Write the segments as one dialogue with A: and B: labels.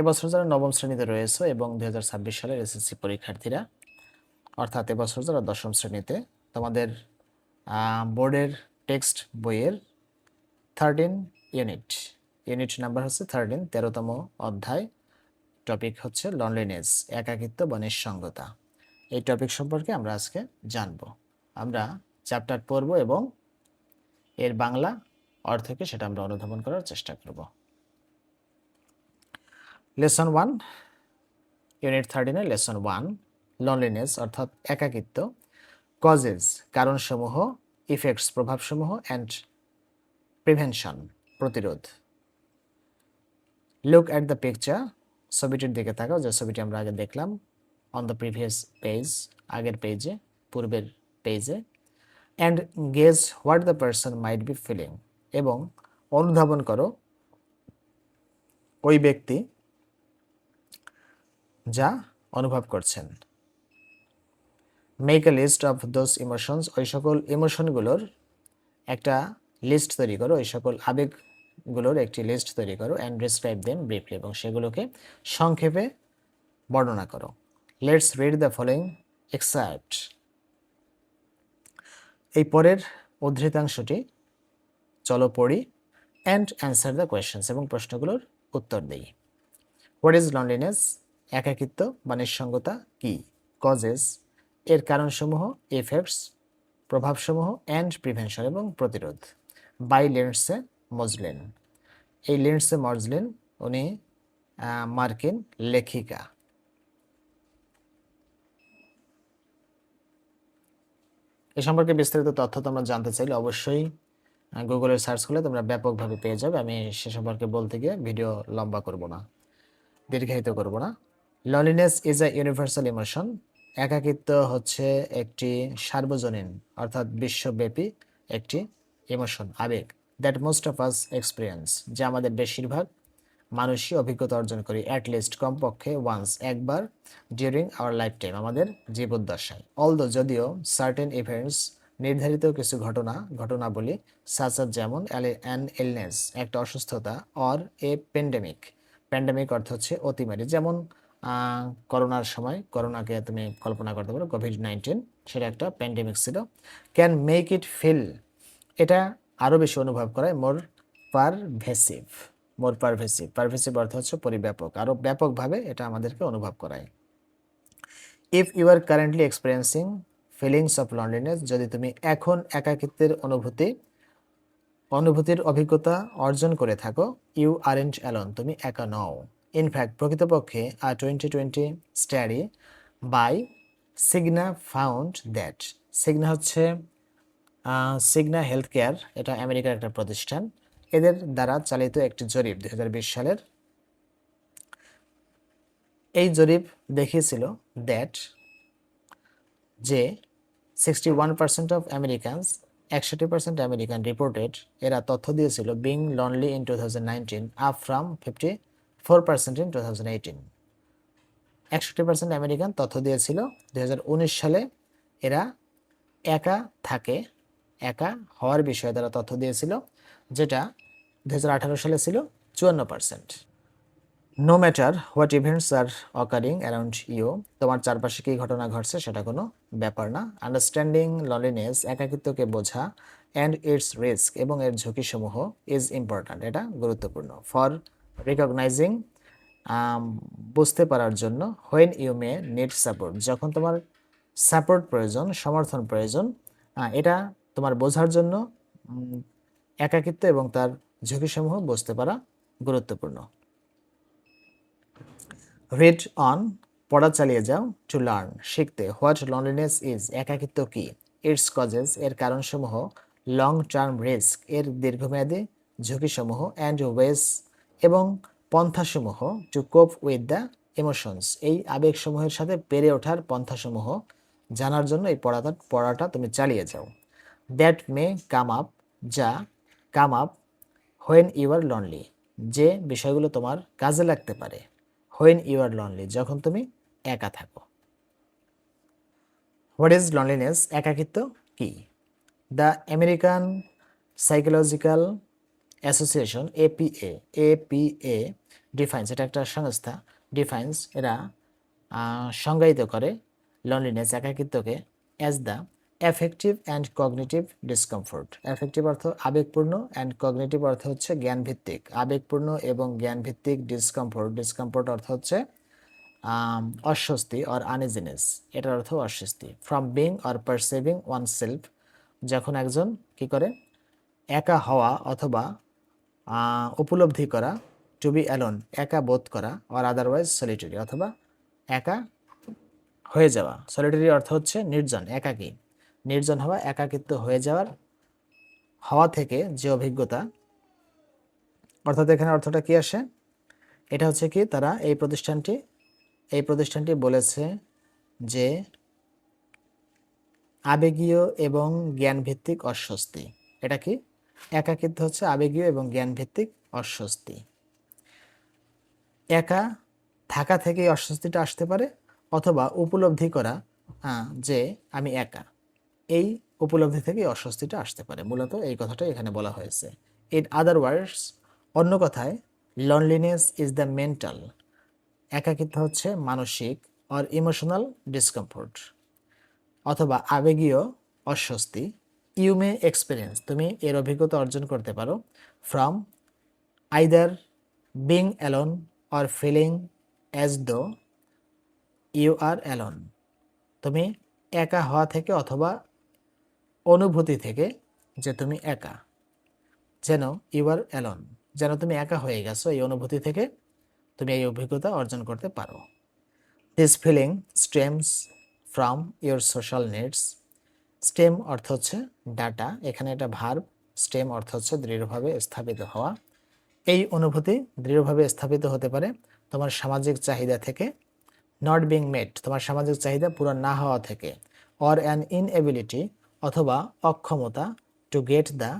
A: এবছর যারা নবম শ্রেণীতে রয়েছে এবং দুই হাজার ছাব্বিশ সালের এসএসসি পরীক্ষার্থীরা, অর্থাৎ এবছর যারা দশম শ্রেণীতে, তোমাদের বোর্ডের টেক্সট বইয়ের থার্টিন ইউনিট ইউনিট নাম্বার হচ্ছে থার্টিন তেরোতম অধ্যায়। টপিক হচ্ছে লনলিনেস একাকিত্ব বা নিঃসঙ্গতা। এই টপিক সম্পর্কে আমরা আজকে জানব। আমরা চ্যাপ্টার পড়ব এবং এর বাংলা অর্থকে সেটা আমরা অনুধাবন করার চেষ্টা করব। লেসন ওয়ান ইউনিট থার্টিনের লেসন ওয়ান লনলিনেস অর্থাৎ একাকিত্ব কজেস কারণসমূহ ইফেক্টস প্রভাবসমূহ অ্যান্ড প্রিভেনশন প্রতিরোধ। লুক অ্যাট দ্য পিকচার ছবিটির দিকে তাকাও, যে ছবিটি আমরা আগে দেখলাম অন দ্য প্রিভিয়াস পেজ আগের পেজে পূর্বের পেজে and gaze what the person might be feeling এবং অনুধাবন করো, ওই ব্যক্তি যা অনুভব করছেন। Make a list of those emotions ওই সকল ইমোশনগুলোর একটা লিস্ট তৈরি করো। ওই সকল আবেগগুলোর একটি লিস্ট তৈরি করো অ্যান্ড ডিসক্রাইব দেম ব্রিফলি এবং সেগুলোকে সংক্ষেপে বর্ণনা করো। Let's read the following excerpt এই পরের উদ্ধৃতাংশটি চলো পড়ি অ্যান্ড অ্যান্সার দ্য কোয়েশ্চেন্স এবং প্রশ্নগুলোর উত্তর দিই। হোয়াট ইজ লনলিনেস একাকিত্ব বা নিঃসঙ্গতা কি? কজেস এর কারণসমূহ এফেক্টস প্রভাবসমূহ অ্যান্ড প্রিভেনশন এবং প্রতিরোধ। বাই লেন্সে মজলিন। এই লেন্সে মজলিন উনি মার্কিন লেখিকা। এ সম্পর্কে বিস্তারিত তথ্য তোমরা জানতে চাইলে অবশ্যই গুগলের সার্চ করলে তোমরা ব্যাপকভাবে পেয়ে যাবে। আমি সে সম্পর্কে বলতে গিয়ে ভিডিও লম্বা করব না, দীর্ঘায়িত করব না। Loneliness is a universal emotion একাকিত্ব হচ্ছে একটি সার্বজনীন, অর্থাৎ বিশ্বব্যাপী একটি ইমোশন আবেগ that most of us experience যা আমাদের বেশিরভাগ মানুষই অভিজ্ঞতা অর্জন করি অ্যাট লিস্ট কমপক্ষে ওয়ান্স একবার ডিউরিং আওয়ার লাইফ টাইম আমাদের জীবদ্দশায়। অলদো যদিও সার্টেন ইভেন্টস নির্ধারিত কিছু ঘটনা, ঘটনাবলী সাচার যেমন অ্যান ইলনেস একটা অসুস্থতা অর এ প্যান্ডেমিক প্যান্ডেমিক অর্থ হচ্ছে অতিমারি, যেমন করোনার সময়, করোনাকে তুমি কল্পনা করতে পারো কোভিড নাইন্টিন সেটা একটা প্যান্ডেমিক ছিল। ক্যান মেক ইট ফিল এটা আরও বেশি অনুভব করায় মোর পারভেসিভ মোর পারভেসিভ পারভেসিভ অর্থ হচ্ছে পরিব্যাপক আরও ব্যাপকভাবে এটা আমাদেরকে অনুভব করায়। If you are currently experiencing feelings of loneliness যদি তুমি এখন একাকিত্বের অনুভূতি, অনুভূতির অভিজ্ঞতা অর্জন করে থাকো ইউ আরেন্ট অ্যালন তুমি একা নও। ইনফ্যাক্ট প্রকৃতপক্ষে a twenty twenty study by Cigna found that Cigna হচ্ছে সিগনা হেলথ কেয়ার এটা আমেরিকার একটা প্রতিষ্ঠান। এদের দ্বারা চালিত একটি জরিপ দু হাজার বিশ সালের। এই জরিপ দেখিয়েছিল দ্যাট যে sixty one percent of Americans একষট্টি পার্সেন্ট আমেরিকান রিপোর্টেড এরা তথ্য দিয়েছিল being lonely in two thousand nineteen up from fifty four percent in two thousand eighteen একষট্টি পার্সেন্ট আমেরিকান তথ্য দিয়েছিল দু হাজার উনিশ সালে এরা একা থাকে, একা হওয়ার বিষয়ে তারা তথ্য দিয়েছিল, যেটা দু হাজার আঠারো সালে ছিল চুয়ান্ন percent. No matter what events are occurring around you তোমার চারপাশে কী ঘটনা ঘটছে সেটা কোনো ব্যাপার না। আন্ডারস্ট্যান্ডিং ললিনেস একাকিত্বকে বোঝা অ্যান্ড ইটস রিস্ক এবং এর ঝুঁকিসমূহ ইজ ইম্পর্ট্যান্ট এটা গুরুত্বপূর্ণ। ফর রিকগনাইজিং বুঝতে পারার জন্য when you may need support যখন তোমার সাপোর্ট প্রয়োজন, সমর্থন প্রয়োজন এটা তোমার বোঝার জন্য একাকিত্ব এবং তার ঝুঁকিসমূহ বুঝতে পারা গুরুত্বপূর্ণ। রিড অন পড়া চালিয়ে যাও টু লার্ন শিখতে। হোয়াট লনলিনেস ইজ একাকিত্ব কি? ইটস কজেস এর কারণসমূহ লং টার্ম রিস্ক এর দীর্ঘমেয়াদী ঝুঁকিসমূহ অ্যান্ড ওয়েস এবং পন্থাসমূহ to cope with the emotions এই আবেগসমূহের সাথে পেরে ওঠার পন্থাসমূহ জানার জন্য এই পড়াটা পড়াটা তুমি চালিয়ে যাও। দ্যাট মে কাম আপ যা come up when you are lonely যে বিষয়গুলো তোমার কাজে লাগতে পারে। হোয়েন ইউ আর লনলি যখন তুমি একা থাকো। হোয়াট ইজ লনলিনেস একাকিত্ব কি? The American Psychological Association APA APA defines এটা একটা সংস্থা ডিফাইন্স এরা সংজ্ঞায়িত করে loneliness একাকিত্বকে as the affective and cognitive discomfort affective অর্থ আবেগপূর্ণ অ্যান্ড কগনিটিভ অর্থ হচ্ছে জ্ঞানভিত্তিক। আবেগপূর্ণ এবং জ্ঞানভিত্তিক ডিসকমফোর্ট ডিসকমফোর্ট অর্থ হচ্ছে অস্বস্তি অর আনইজিনেস এটার অর্থ অস্বস্তি। From being or perceiving oneself যখন একজন কি করে? একা হওয়া অথবা উপলব্ধি করা টু বি অ্যালোন একা বোধ করা অর আদারওয়াইজ সলিটারি অথবা একা হয়ে যাওয়া। সলিটারি অর্থ হচ্ছে নির্জন, একাকী। নির্জন হওয়া, একাকিত্ব হয়ে যাওয়ার, হওয়া থেকে যে অভিজ্ঞতা। অর্থাৎ এখানে অর্থটা কি আসে? এটা হচ্ছে কি, তারা এই প্রতিষ্ঠানটি এই প্রতিষ্ঠানটি বলেছে যে আবেগীয় এবং জ্ঞানভিত্তিক অস্বস্তি। এটা কি? একাকিত্ব হচ্ছে আবেগীয় এবং জ্ঞানভিত্তিক অস্বস্তি। একা থাকা থেকেই অস্বস্তিটা আসতে পারে অথবা উপলব্ধি করা যে আমি একা, এই উপলব্ধি থেকেই অস্বস্তিটা আসতে পারে। মূলত এই কথাটা এখানে বলা হয়েছে। ইন আদার ওয়ার্ডস অন্য কথায় লনলিনেস ইজ দ্য মেন্টাল একাকিত্ব হচ্ছে মানসিক অর ইমোশনাল ডিসকমফোর্ট অথবা আবেগীয় অস্বস্তি ইউ মে এক্সপিরিয়েন্স তুমি এর অভিজ্ঞতা অর্জন করতে পারো from either being alone or feeling as though you are alone তুমি একা হওয়া থেকে অথবা অনুভূতি থেকে যে তুমি একা, যেন ইউ আর অ্যালোন যেন তুমি একা হয়ে গেছো এই অনুভূতি থেকে তুমি এই অভিজ্ঞতা অর্জন করতে পারো। This feeling stems from your social needs stem অর্থ হচ্ছে ডাটা। এখানে এটা ভার্ব স্টেম অর্থ হচ্ছে দৃঢ়ভাবে স্থাপিত হওয়া। এই অনুভূতি দৃঢ়ভাবে স্থাপিত হতে পারে তোমার সামাজিক চাহিদা থেকে নট বিং মেট তোমার সামাজিক চাহিদা পূরণ না হওয়া থেকে অর অ্যান ইনএবিলিটি অথবা অক্ষমতা to get the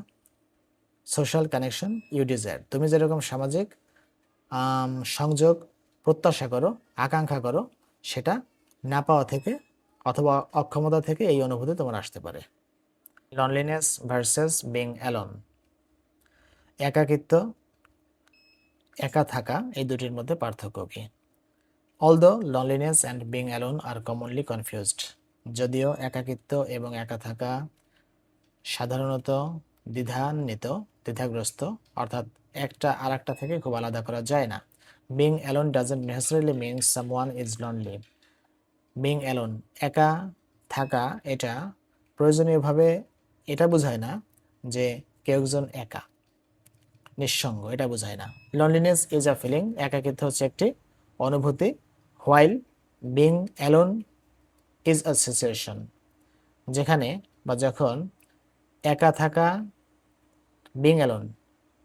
A: social connection you desire তুমি যেরকম সামাজিক সংযোগ, প্রত্যাশা করো, আকাঙ্ক্ষা করো, সেটা না পাওয়া থেকে অথবা অক্ষমতা থেকে এই অনুভূতি তোমার আসতে পারে। লনলিনেস ভার্সেস বিং অ্যালন একাকিত্ব, একা থাকা, এই দুটির মধ্যে পার্থক্য কি? Although loneliness and being alone are commonly confused যদিও একাকিত্ব এবং একা থাকা সাধারণত দ্বিধান্বিত, দ্বিধাগ্রস্ত, অর্থাৎ একটা আর একটা থেকে খুব আলাদা করা যায় না। Being alone doesn't necessarily mean someone is lonely being alone একা থাকা এটা প্রয়োজনীয়ভাবে এটা বোঝায় না যে কেউ একজন একা। নিঃসঙ্গ, এটা বোঝায় না। লনলিনেস ইজ আ ফিলিং একাকিত্ব হচ্ছে একটি অনুভূতি while being alone is a situation যেখানে বা যখন একা থাকা বিং অ্যালোন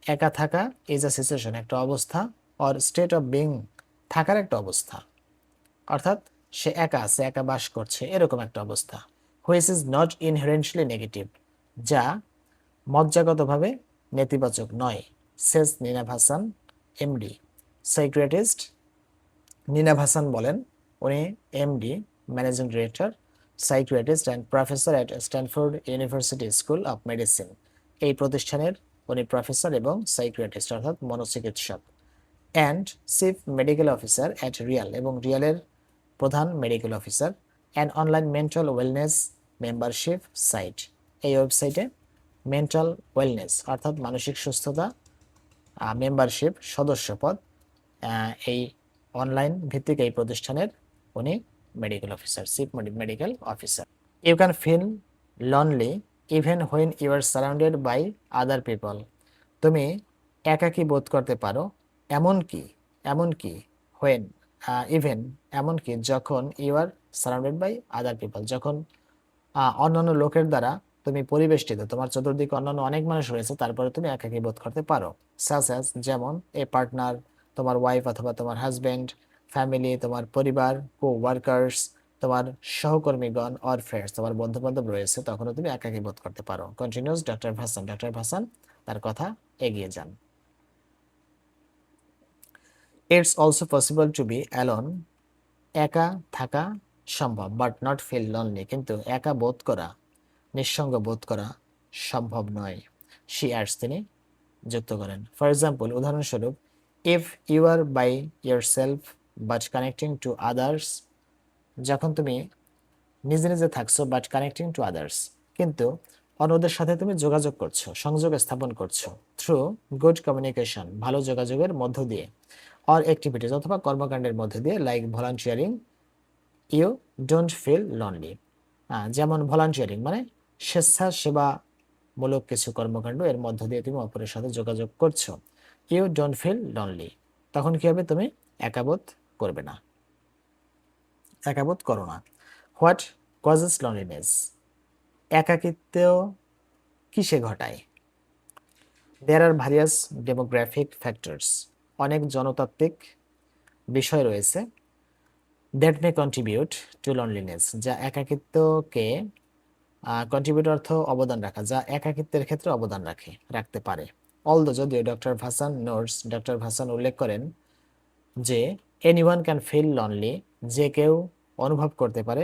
A: একা থাকা ইজ আ সিচুয়েশন একটা অবস্থা অর স্টেট অফ বিং থাকার একটা অবস্থা। অর্থাৎ সে একা আছে, একা বাস করছে, এরকম একটা অবস্থা। Which is not inherently negative যা মজ্জাগতভাবে নেতিবাচক নয় সেস নিনা ভাসান এমডি সাইক্রিয়াটিস্ট নিনা ভাসান বলেন, উনি MD managing director psychiatrist and professor at Stanford University School of Medicine এই প্রতিষ্ঠানের উনি প্রফেসর এবং সাইক্রিয়াটিস্ট অর্থাৎ মনোচিকিৎসক। And chief medical officer at Real এবং রিয়ালের প্রধান medical officer and online mental wellness membership site এই ওয়েবসাইটে মেন্টাল ওয়েলনেস অর্থাৎ মানসিক সুস্থতা মেম্বারশিপ সদস্যপদ এই অনলাইন ভিত্তিক এই প্রতিষ্ঠানের উনি medical officer chief medical officer you can feel lonely even when you are surrounded by other people তুমি একাকী বোধ করতে পারো, এমনকি এমনকি হোয়েন ইভেন এমনকি যখন you are surrounded by other people যখন অন্যান্য লোকের দ্বারা তুমি পরিবেষ্টিত, তোমার চতুর্দিকে অন্যান্য অনেক মানুষ রয়েছে, তারপরে তুমি একাকী বোধ করতে পারো। সাস অ্যাজ যেমন এ পার্টনার তোমার ওয়াইফ অথবা তোমার হাজব্যান্ড ফ্যামিলি তোমার পরিবার কো ওয়ার্কার্স তোমার সহকর্মীগণ অর ফ্রেন্ডস তোমার বন্ধু বান্ধব রয়েছে, তখনও তুমি একাকী বোধ করতে পারো। কন্টিনিউস ডক্টর ভাসান ডক্টর ভাসান তার কথা এগিয়ে যান। It's also possible to be alone একা থাকা সম্ভব বাট নট ফিল লনলি কিন্তু একা বোধ করা, নিঃসঙ্গ বোধ করা সম্ভব নয় শি অ্যাডস তিনি যুক্ত করেন। ফর এক্সাম্পল উদাহরণস্বরূপ if you are by yourself but connecting to others যখন তুমি নিজে নিজে থাকছো বাট কানেক্টিং টু আদার্স কিন্তু অন্যদের সাথে তুমি যোগাযোগ করছ, সংযোগ স্থাপন করছ। থ্রু গুড কমিউনিকেশন ভালো যোগাযোগের মধ্য দিয়ে অর অ্যাক্টিভিটিস অথবা কর্মকাণ্ডের মধ্য দিয়ে like volunteering you don't feel lonely যেমন ভলান্টিয়ারিং মানে স্বেচ্ছাসেবামূলক কিছু কর্মকাণ্ড, এর মধ্য দিয়ে তুমি অপরের সাথে যোগাযোগ করছ। ইউ ডোন্ট ফিল লনলি তখন কি হবে? তুমি একাবোধ করবে না। একাবোধ করো না। হোয়াট কজেস লনলিনেস একাকিত্ব কিসে ঘটায়? There are various demographic factors অনেক জনতাত্ত্বিক বিষয় রয়েছে that may contribute to loneliness যা একাকিত্বকে কন্ট্রিবিউট অর্থ অবদান রাখা, যা একাকিত্বের ক্ষেত্রে অবদান রাখে, রাখতে পারে। অলদো যদিও ডক্টর ভাসান নোটস ডক্টর ভাসান উল্লেখ করেন যে anyone can feel lonely যে কেউ অনুভব করতে পারে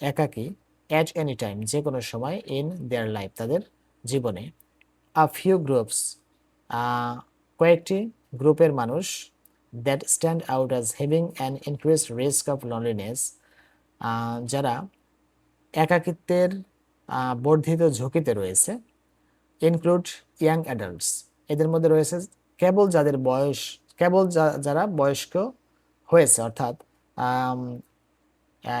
A: একাকী অ্যাট এনি টাইম যে কোনো সময় ইন দেয়ার লাইফ তাদের জীবনে। আ ফিউ গ্রুপস কয়েকটি গ্রুপের মানুষ that stand out as having an increase risk of loneliness যারা একাকিত্বের বর্ধিত ঝুঁকিতে রয়েছে ইনক্লুড ইয়াং অ্যাডাল্টস এদের মধ্যে রয়েছে কেবল যাদের বয়স, কেবল যারা বয়স্ক হয়েছে, অর্থাৎ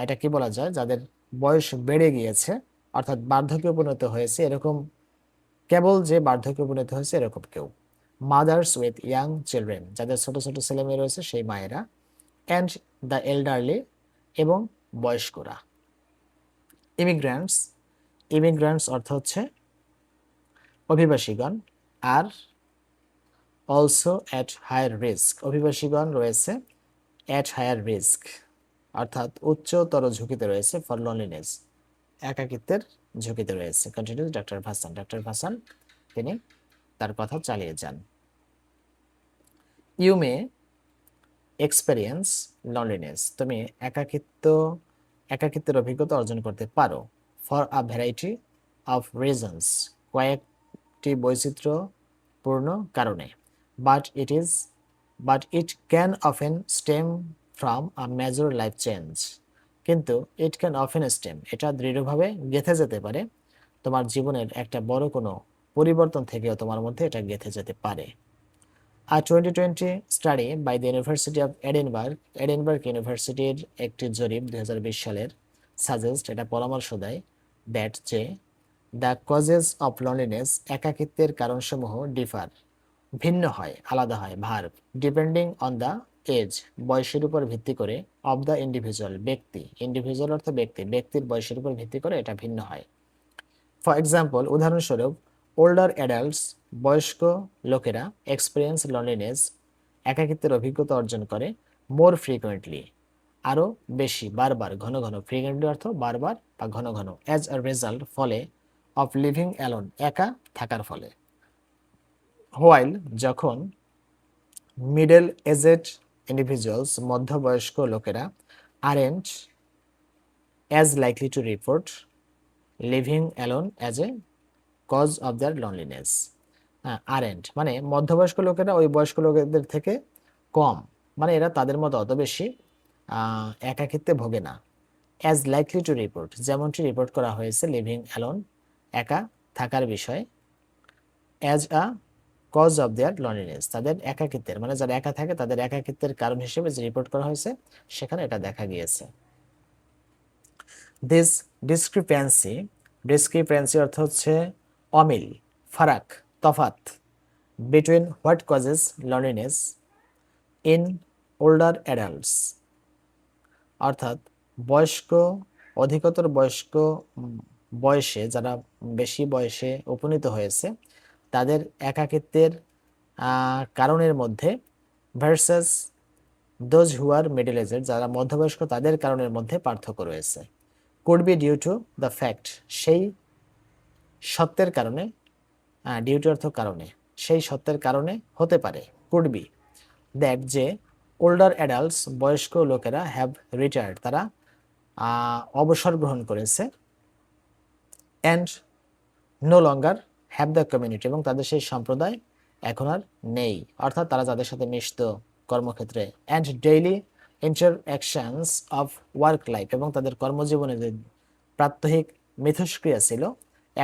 A: এটা কি বলা যায়? যাদের বয়স বেড়ে গিয়েছে, অর্থাৎ বার্ধক্যে উপনীত হয়েছে এরকম কেবল যে বার্ধক্যে উপনীত হয়েছে এরকম কেউ। মাদার্স উইথ ইয়াং চিলড্রেন যাদের ছোট ছোট ছেলে মেয়ে রয়েছে সেই মায়েরা অ্যান্ড দ্য এল্ডারলি এবং বয়স্করা। ইমিগ্রান্টস ইমিগ্রান্টস অর্থ হচ্ছে অভিবাসীগণ are also at higher risk অভিবাসীগণ রয়েছে অ্যাট হায়ার রিস্ক অর্থাৎ উচ্চতর ঝুঁকিতে রয়েছে ফর লনলিনেস একাকিত্বের ঝুঁকিতে রয়েছে। কন্টিনিউ ডক্টর ভাসান ডক্টর ভাসান তিনি তার কথা চালিয়ে যান। ইউ মে এক্সপেরিয়েন্স লনলিনেস তুমি একাকিত্ব, একাকিত্বের অভিজ্ঞতা অর্জন করতে পারো for a variety of reasons কয়েকটি বৈচিত্র্যপূর্ণ কারণে। But it is but it can often stem from a major life change কিন্তু ইট ক্যান অফেন স্টেম এটা দৃঢ়ভাবে গেঁথে যেতে পারে। তোমার জীবনের একটা বড় কোনো পরিবর্তন থেকেও তোমার মধ্যে এটা গেঁথে যেতে পারে। আর twenty twenty study by the university of Edinburgh Edinburgh ইউনিভার্সিটির একটি জরিপ দুই হাজার বিশ সালের সাজেস্ট এটা পরামর্শ দেয় দ্যাট যে দ্য কজেস অফ লনলিনেস একাকিত্বের কারণসমূহ ডিফার ভিন্ন হয়, আলাদা হয় ভার ডিপেন্ডিং অন দ্য এজ, বয়সের উপর ভিত্তি করে অফ দ্য ইন্ডিভিজুয়াল ব্যক্তি। ইন্ডিভিজুয়াল অর্থ ব্যক্তি, ব্যক্তির বয়সের উপর ভিত্তি করে এটা ভিন্ন হয়। ফর এক্সাম্পল উদাহরণস্বরূপ ওল্ডার অ্যাডাল্টস বয়স্ক লোকেরা এক্সপিরিয়েন্স লনলিনেস একাকিত্বের অভিজ্ঞতা অর্জন করে মোর ফ্রিকুয়েন্টলি আরও বেশি, বারবার, ঘন ঘন। ফ্রিকুয়েন্টলি অর্থ বারবার বা ঘন ঘন। অ্যাজ আ রেজাল্ট ফলে অফ লিভিং অ্যালোন একা থাকার ফলে। হোয়াইল যখন মিডল এজেড ইন্ডিভিজুয়ালস মধ্যবয়স্ক লোকেরা aren't as likely to report living alone as a cause of their loneliness aren't মানে মধ্যবয়স্ক লোকেরা ওই বয়স্ক লোকেদের থেকে কম। মানে এরা তাদের মতো অত বেশি একাকিত্বে ভোগে না। অ্যাজ লাইকলি টু রিপোর্ট যেমনটি রিপোর্ট করা হয়েছে লিভিং অ্যালোন একা থাকার বিষয়ে। As a cause of their loneliness তাদের একাকিত্বের মানে যারা একা থাকে তাদের একাকিত্বের কারণ হিসেবে যে রিপোর্ট করা হয়েছে, সেখানে এটা দেখা গিয়েছে। দিস ডিসক্রিপেন্সি ডিসক্রিপেন্সি অর্থ হচ্ছে অমিল, ফারাক তফাত between what causes loneliness in older adults অর্থাৎ বয়স্ক, অধিকতর বয়স্ক বয়সে, যারা বেশি বয়সে উপনীত হয়েছে তাদের একাকিত্বের কারণের মধ্যে versus those who are middle এজের যারা মধ্যবয়স্ক, তাদের কারণের মধ্যে পার্থক্য রয়েছে। Could be due to the fact সেই সত্যের কারণে ডিউ টু অর্থ কারণে, সেই সত্যের কারণে হতে পারে। কুড বি দ্যাট যে ওল্ডার অ্যাডাল্টস বয়স্ক লোকেরা হ্যাভ রিটায়ার্ড তারা অবসর গ্রহণ করেছে and no longer have the community এবং তাদের সেই সম্প্রদায় এখন আর নেই। অর্থাৎ তারা যাদের সাথে মিশত কর্মক্ষেত্রে। And daily interactions of work life এবং তাদের কর্মজীবনে যে প্রাত্যহিক মিথস্ক্রিয়া ছিল,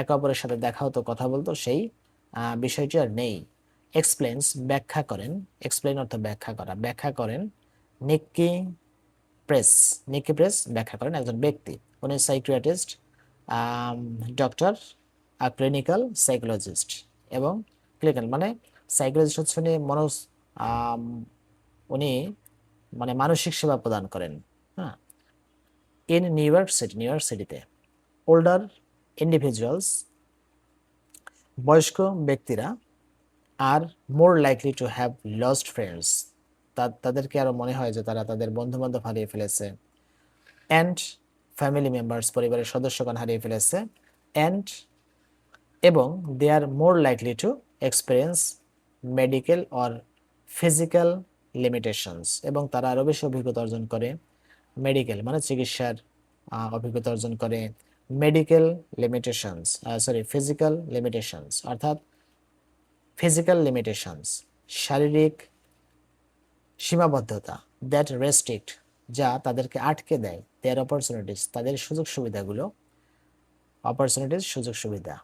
A: একে অপরের সাথে দেখা হতো, কথা বলতো, সেই বিষয়টি আর নেই। এক্সপ্লেন্স ব্যাখ্যা করেন। এক্সপ্লেন অর্থ ব্যাখ্যা করা। ব্যাখ্যা করেন নিক্কি প্রেস নিকি প্রেস ব্যাখ্যা করেন একজন ব্যক্তি। উনি সাইক্রিয়াটিস্ট ডক্টর ক্লিনিক্যাল সাইকোলজিস্ট এবং ক্লিনিক্যাল মানে সাইকোলজিস্ট হচ্ছে উনি মনোজ উনি মানে মানসিক সেবা প্রদান করেন হ্যাঁ in New York City New York সিটিতে ওল্ডার ইন্ডিভিজুয়ালস বয়স্ক ব্যক্তিরা are more likely to have lost friends তাদেরকে আরও মনে হয় যে তারা তাদের বন্ধু বান্ধব হারিয়ে ফেলেছে। অ্যান্ড ফ্যামিলি মেম্বার্স পরিবারের সদস্যগণ হারিয়ে ফেলেছে। অ্যান্ড এবং they are more likely to experience medical or physical limitations এবং তারা আরও বেশি অভিজ্ঞতা অর্জন করে মেডিকেল মানে চিকিৎসার অভিজ্ঞতা অর্জন করে medical limitations sorry physical limitations অর্থাৎ ফিজিক্যাল লিমিটেশনস শারীরিক সীমাবদ্ধতা দ্যাট রেস্ট্রিক্ট যা তাদেরকে আটকে দেয় দেয়ার অপরচুনিটিস তাদের সুযোগ সুবিধাগুলো অপরচুনিটিস সুযোগ সুবিধা।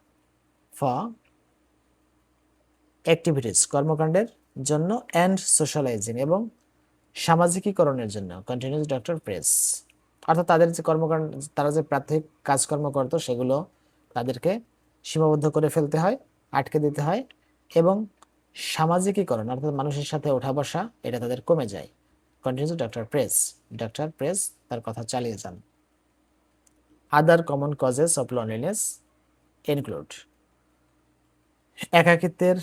A: ফর অ্যাক্টিভিটিস কর্মকাণ্ডের জন্য অ্যান্ড সোশ্যালাইজিং এবং সামাজিকীকরণের জন্য কন্টিনিউস ডক্টর প্রেস অর্থাৎ তাদের যে কর্মকাণ্ড, তারা যে প্রাথমিক কাজকর্ম করতো, সেগুলো তাদেরকে সীমাবদ্ধ করে ফেলতে হয়, আটকে দিতে হয় এবং সামাজিকীকরণ, অর্থাৎ মানুষের সাথে ওঠা বসা, এটা তাদের কমে যায়। Continues doctor Press doctor Press তার কথা চালিয়ে যান। Other common causes of loneliness include একাকিত্বের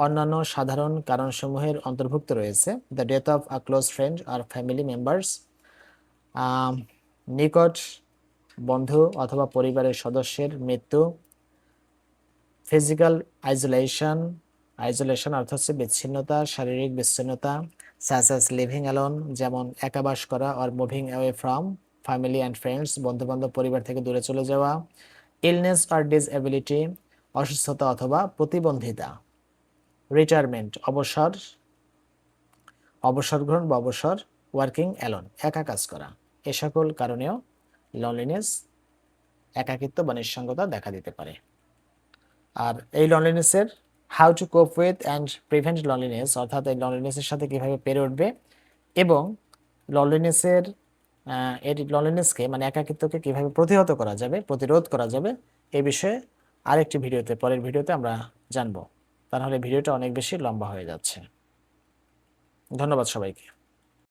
A: অন্যান্য সাধারণ কারণসমূহের অন্তর্ভুক্ত রয়েছে। The death of a close friend or family members নিকট বন্ধু অথবা পরিবারের সদস্যের মৃত্যু ফিজিক্যাল আইসোলেশন আইসোলেশন অর্থ হচ্ছে বিচ্ছিন্নতা, শারীরিক বিচ্ছিন্নতা সাস অ্যাজ লিভিং অ্যালোন যেমন একাবাস করা or moving away from family and friends বন্ধুবান্ধব, পরিবার থেকে দূরে চলে যাওয়া ইলনেস আর ডিসএবিলিটি অসুস্থতা অথবা প্রতিবন্ধিতা। রিটায়ারমেন্ট অবসর অবসর গ্রহণ বা অবসর ওয়ার্কিং অ্যালোন একা কাজ করা। এ সকল কারণেও লনলিনেস একাকিত্ব বা নিঃসঙ্গতা দেখা দিতে পারে। আর এই লনলিনেসের how to cope with and prevent loneliness অর্থাৎ এই লনলিনেসের সাথে কীভাবে পেরে উঠবে এবং লনলিনেসের এর লনলিনেসকে মানে একাকিত্বকে কীভাবে প্রতিহত করা যাবে, প্রতিরোধ করা যাবে, এ বিষয়ে আরেকটি ভিডিওতে, পরের ভিডিওতে আমরা জানব। তাহলে ভিডিওটা অনেক বেশি লম্বা হয়ে যাচ্ছে। ধন্যবাদ সবাইকে।